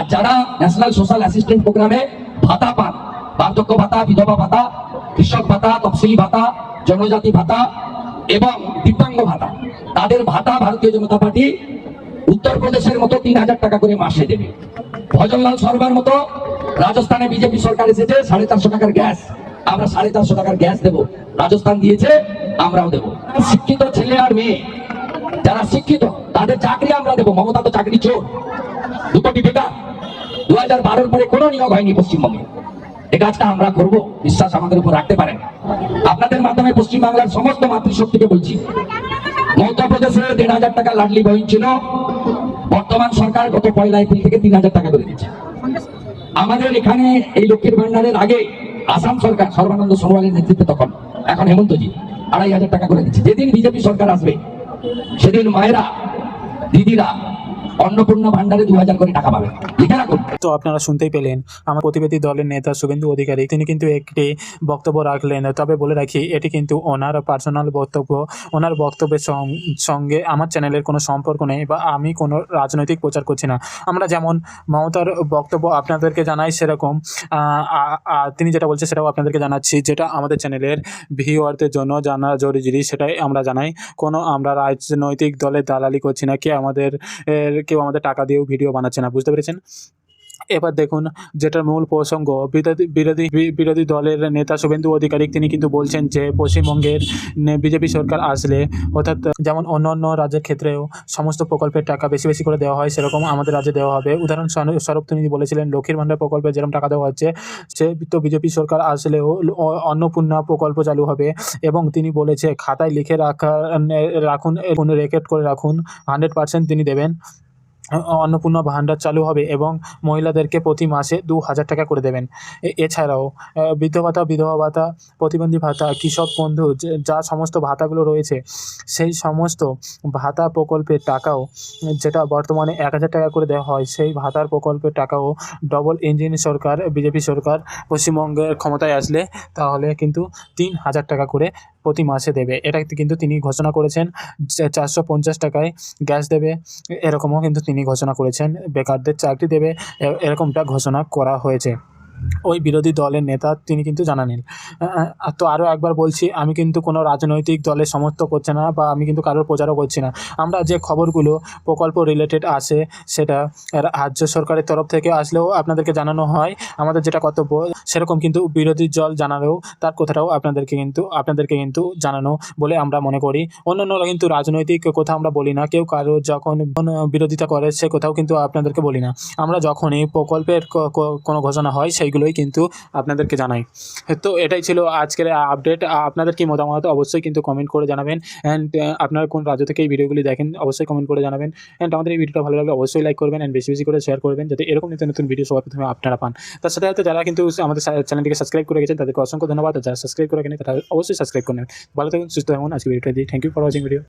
আর যারা national social assistant প্রোগ্রামে ভাতা পান, বার্ধক্য ভাতা, বিধবা ভাতা, কৃষক ভাতা, তফসিলি ভাতা, জনজাতি ভাতা এবং দিব্যাঙ্গ ভাতা, তাদের ভাতা ভারতীয় জনতা পার্টি উত্তরপ্রদেশের মতো তিন হাজার টাকা করে মাসে দেবে। ভজনলাল শর্মার মতো রাজস্থানে বিজেপি সরকার এসেছে, সাড়ে চারশো টাকার গ্যাস। আমরা সাড়ে চারশো টাকার গ্যাস দেবো। রাজস্থান দিয়েছে, আমরাও দেবো। শিক্ষিত ছেলে আর মেয়ে, যারা শিক্ষিত তাদের চাকরি আমরা দেবো, মমতা তো চাকরি চোর। দু বেকার দু হাজার বারোর পরে কোনো নিয়োগ হয়নি পশ্চিমবঙ্গে। এ কাজটা আমরা করব, বিশ্বাস আমাদের উপর রাখতে পারেন। আপনাদের মাধ্যমে পশ্চিমবাংলার সমস্ত মাতৃশক্তিকে বলছি। মধ্যপ্রদেশে দেড় হাজার টাকা লাডলি বহিন ছিল। বর্তমান সরকার গত পয়লা এপ্রিল থেকে তিন হাজার টাকা করে দিচ্ছে। আমাদের এখানে এই লক্ষ্মীর ভান্ডারের আগে আসাম সরকার, সর্বানন্দ সোনোয়ালের নেতৃত্বে তখন, এখন হেমন্তজি, আড়াই হাজার টাকা করে দিচ্ছে। যেদিন বিজেপি সরকার আসবে, সেদিন মায়েরা 滴滴打 অন্নপূর্ণা তো আপনারা শুনতেই পেলেন, আমার প্রতিবেদী দলের নেতা শুভেন্দু অধিকারী, তিনি কিন্তু একটি বক্তব্য রাখলেন। তবে বলে রাখি, এটি কিন্তু ওনার পার্সোনাল বক্তব্য। ওনার বক্তব্যের সঙ্গে আমার চ্যানেলের কোনো সম্পর্ক নেই বা আমি কোনো রাজনৈতিক প্রচার করছি না। আমরা যেমন মমতার বক্তব্য আপনাদেরকে জানাই সেরকম তিনি যেটা বলছে সেটাও আপনাদেরকে জানাচ্ছি, যেটা আমাদের চ্যানেলের ভিউয়ারদের জন্য জানা জরুরি, সেটাই আমরা জানাই। কোনো আমরা রাজনৈতিক দলের দালালি করছি না, কে আমাদের কেউ আমাদের টাকা দিয়েও ভিডিও বানাচ্ছে না, বুঝতে পেরেছেন? এবার দেখুন, যেটার মূল প্রসঙ্গ, বিরোধী বিরোধী দলের নেতা শুভেন্দু অধিকারী, তিনি কিন্তু বলছেন যে পশ্চিমবঙ্গের বিজেপি সরকার আসলে, অর্থাৎ যেমন অন্য অন্য রাজ্যের ক্ষেত্রেও সমস্ত প্রকল্পের টাকা বেশি বেশি করে দেওয়া হয়, সেরকম আমাদের রাজ্যে দেওয়া হবে। উদাহরণ স্বরূপ তিনি বলেছিলেন, লক্ষ্মীর ভাণ্ডার প্রকল্পে যেরকম টাকা দেওয়া হচ্ছে, সে তো বিজেপি সরকার আসলেও অন্নপূর্ণা প্রকল্প চালু হবে এবং তিনি বলেছে, খাতায় লিখে রাখা, রাখুন রেকর্ড করে রাখুন হান্ড্রেড পার্সেন্ট তিনি দেবেন। অন্নপূর্ণা ভাণ্ডার চালু হবে এবং মহিলাদেরকে প্রতি মাসে দু হাজার টাকা করে দেবেন। এছাড়াও বৃদ্ধ ভাতা, বিধবা ভাতা, প্রতিবন্ধী ভাতা, কৃষক বন্ধু, যা সমস্ত ভাতাগুলো রয়েছে, সেই সমস্ত ভাতা প্রকল্পের টাকাও, যেটা বর্তমানে এক হাজার টাকা করে দেওয়া হয়, সেই ভাতার প্রকল্পের টাকাও ডবল ইঞ্জিন সরকার বিজেপি সরকার পশ্চিমবঙ্গের ক্ষমতায় আসলে তাহলে কিন্তু তিন হাজার টাকা করে প্রতি মাসে দেবে। এটা কিন্তু তিনি ঘোষণা করেছেন চারশো পঞ্চাশ টাকায় গ্যাস দেবে, এরকমও কিন্তু তিনি ঘোষণা করেছেন। বেকারদের চাকরি দেবে এরকমটা ঘোষণা করা হয়েছে। ওই বিরোধী দলের নেতা তিনি কিন্তু জানালেন। তো আরও একবার বলছি, আমি কিন্তু কোনো রাজনৈতিক দলের সমর্থন করছি না বা আমি কিন্তু কারোর প্রচারও করছি না। আমরা যে খবরগুলো প্রকল্প রিলেটেড আসে সেটা রাজ্য সরকারের তরফ থেকে আসলেও আপনাদেরকে জানানো হয়। আমাদের যেটা কর্তব্য সেরকম কিন্তু বিরোধী দল জানালেও তার কথাটাও আপনাদেরকে কিন্তু আপনাদেরকে কিন্তু জানানো বলে আমরা মনে করি। অন্যান্যরা কিন্তু রাজনৈতিক কথা আমরা বলি না, কেউ কারও যখন বিরোধিতা করে সে কোথাও কিন্তু আপনাদেরকে বলি না। আমরা যখনই প্রকল্পের কোনো ঘোষণা হয় সেইগুলোই কিন্তু আপনাদেরকে জানাই। তো এটাই ছিল আজকের আপডেট। আপনাদের কি মতামত অবশ্যই কিন্তু কমেন্ট করে জানাবেন। অ্যান্ড আপনারা কোন রাজ্য থেকে এই ভিডিওগুলি দেখেন অবশ্যই কমেন্ট করে জানাবেন। অ্যান্ড আমাদের এই ভিডিওটা ভালো লাগলে অবশ্যই লাইক করবেন অ্যান্ড বেশি বেশি করে শেয়ার করবেন, যাতে এরকম নিত্য নতুন ভিডিও সবার প্রথমে আপনারা পান। তার সাথে সাথে যারা কিন্তু আমাদের চ্যানেলটিকে সাবস্ক্রাইব করে গেছেন তাদেরকে অসংখ্য ধন্যবাদ। যারা সাবস্ক্রাইব করে গেছেন তারা অবশ্যই সাবস্ক্রাইব করে নেবেন। ভালো থাকুন, সুস্থ থাকুন। আজকে ভিডিওটা দিই thank you for watching video